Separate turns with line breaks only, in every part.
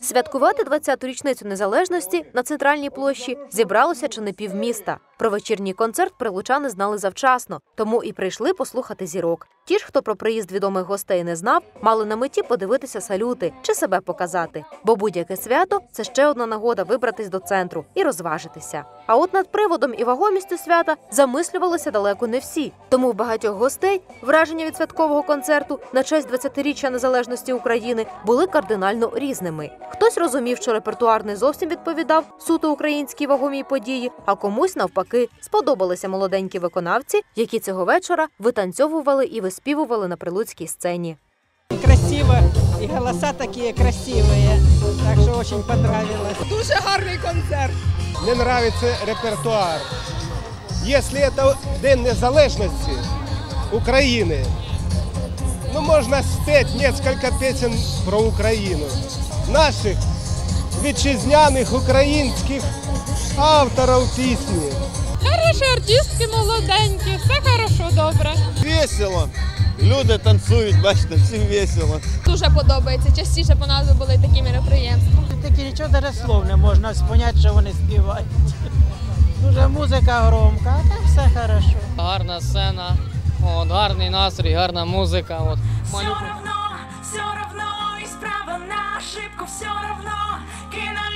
Святкувати 20-ту річницю незалежності на центральній площі зібралося чи не півміста. Про вечірній концерт прилучани знали завчасно, тому і прийшли послухати зірок. Ті ж, хто про приїзд відомих гостей не знав, мали на меті подивитися салюти чи себе показати. Бо будь-яке свято це ще одна нагода вибратись до центру і розважитися. А от над приводом і вагомістю свята замислювалися далеко не всі. Тому в багатьох гостей враження від святкового концерту на честь 20-річчя незалежності України були кардинально різними. Хтось розумів, що репертуар не зовсім відповідав суто українській вагомій події, а комусь навпаки сподобалися молоденькі виконавці, які цього вечора витанцьовували і виспівували на прилуцькій сцені.
красиво, и голоса такие красивые. Так что очень понравилось.
Дуже гарний концерт.
Мне нравится репертуар. Если это День незалежности Украины, ну можно спеть несколько песен про Украину. Наших вітчизняних українських авторів пісні.
Хороші артистки, молоденькі, все хорошо, добре.
Весело. Люди танцюють, бачите, всім весело.
Дуже подобається. Частіше по нас були такі мероприємства.
Такі нічого навіть слов не можна зрозуміти, що вони співають. Дуже музика громка, а так все хорошо.
Гарна сцена, от, гарний настрій, гарна музика. От.
Все равно, все равно, и справа на ошибку все равно. Кинолента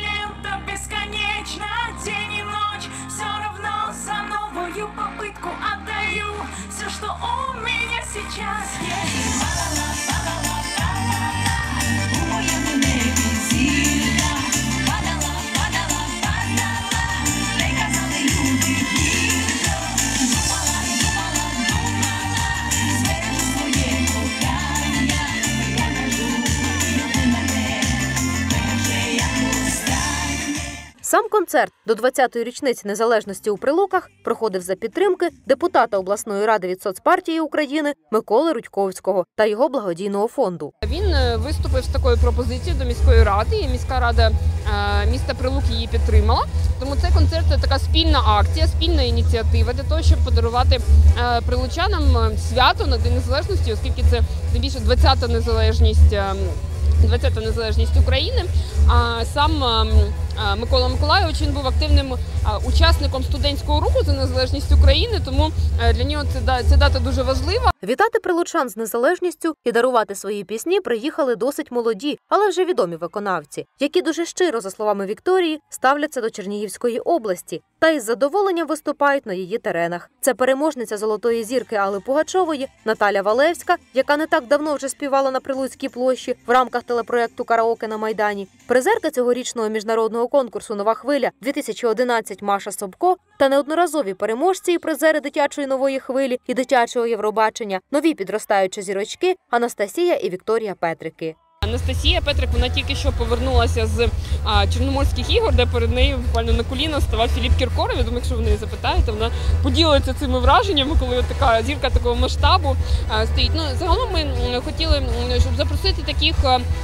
новую попытку отдаю все, что у меня сейчас есть.
Сам концерт до 20-ї річниці незалежності у Прилуках проходив за підтримки депутата обласної ради від соцпартії України Миколи Рудьковського та його благодійного фонду.
Він е, виступив з такою пропозицією до міської ради, і міська рада е, міста Прилук її підтримала. Тому цей концерт це така спільна акція, спільна ініціатива для того, щоб подарувати е, прилучанам свято на День Незалежності, оскільки це найбільше 20-та незалежність. Е, 20-та незалежність України. А сам ем, е, Микола Миколайович він був активним е, учасником студентського руху за незалежність України, тому е, для нього це ця дата дуже важлива.
Вітати прилучан з незалежністю і дарувати свої пісні приїхали досить молоді, але вже відомі виконавці, які дуже щиро, за словами Вікторії, ставляться до Чернігівської області та із задоволенням виступають на її теренах. Це переможниця золотої зірки Алли Пугачової Наталя Валевська, яка не так давно вже співала на Прилуцькій площі в рамках телепроекту Караоке на Майдані. Призерка цьогорічного міжнародного конкурсу Нова хвиля 2011 Маша Собко та неодноразові переможці і призери дитячої нової хвилі і дитячого Євробачення, нові підростаючі зірочки Анастасія і Вікторія Петрики.
Анастасія Петрик вона тільки що повернулася з а, Чорноморських ігор, де перед нею буквально на коліна ставав Філіп Кіркоров. Я думаю, якщо ви неї запитаєте, вона поділиться цими враженнями, коли така зірка такого масштабу а, стоїть. Ну загалом ми хотіли, щоб запросити таких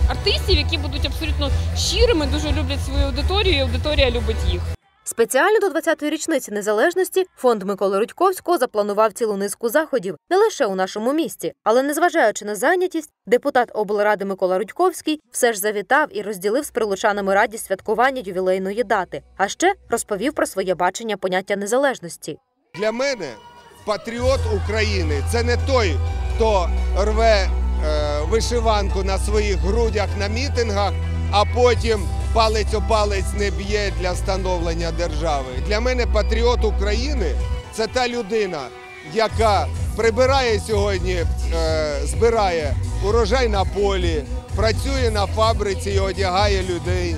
артистів, які будуть абсолютно щирими, дуже люблять свою аудиторію, і аудиторія любить їх.
Спеціально до 20-ї річниці незалежності фонд Миколи Рудьковського запланував цілу низку заходів не лише у нашому місті, але незважаючи на зайнятість, депутат облради Микола Рудьковський все ж завітав і розділив з прилучанами радість святкування ювілейної дати, а ще розповів про своє бачення поняття незалежності.
Для мене патріот України це не той, хто рве е, вишиванку на своїх грудях на мітингах, а потім палець о палець не б'є для становлення держави. Для мене патріот України це та людина, яка прибирає сьогодні, е, збирає урожай на полі, працює на фабриці і одягає людей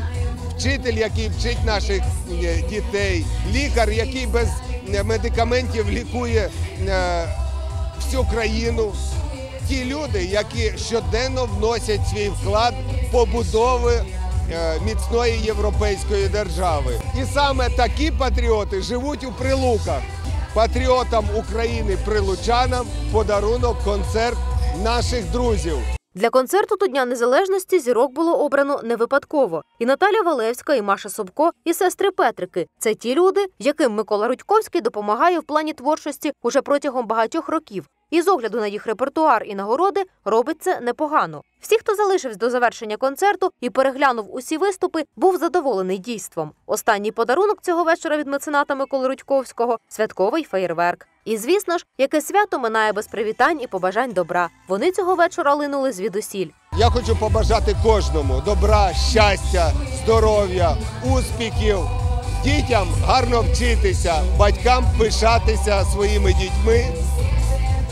вчитель, який вчить наших е, дітей, лікар, який без е, медикаментів лікує всю країну. Ті люди, які щоденно вносять свій вклад побудови міцної європейської держави. І саме такі патріоти живуть у прилуках. Патріотам України, прилучанам подарунок концерт наших друзів.
Для концерту до Дня Незалежності зірок було обрано не випадково. І Наталя Валевська, і Маша Собко, і сестри Петрики це ті люди, яким Микола Рудьковський допомагає в плані творчості уже протягом багатьох років. І з огляду на їх репертуар і нагороди робить це непогано. Всі, хто залишився до завершення концерту і переглянув усі виступи, був задоволений дійством. Останній подарунок цього вечора від мецената Миколи Рудьковського святковий феєрверк. І звісно ж, яке свято минає без привітань і побажань добра. Вони цього вечора линули звідусіль.
Я хочу побажати кожному добра, щастя, здоров'я, успіхів, дітям гарно вчитися, батькам пишатися своїми дітьми.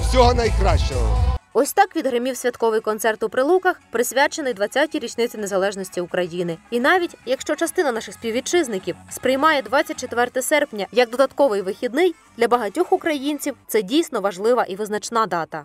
Всього найкращого.
Ось так відгримів святковий концерт у Прилуках, присвячений 20-й річниці незалежності України. І навіть якщо частина наших співвітчизників сприймає 24 серпня як додатковий вихідний, для багатьох українців це дійсно важлива і визначна дата.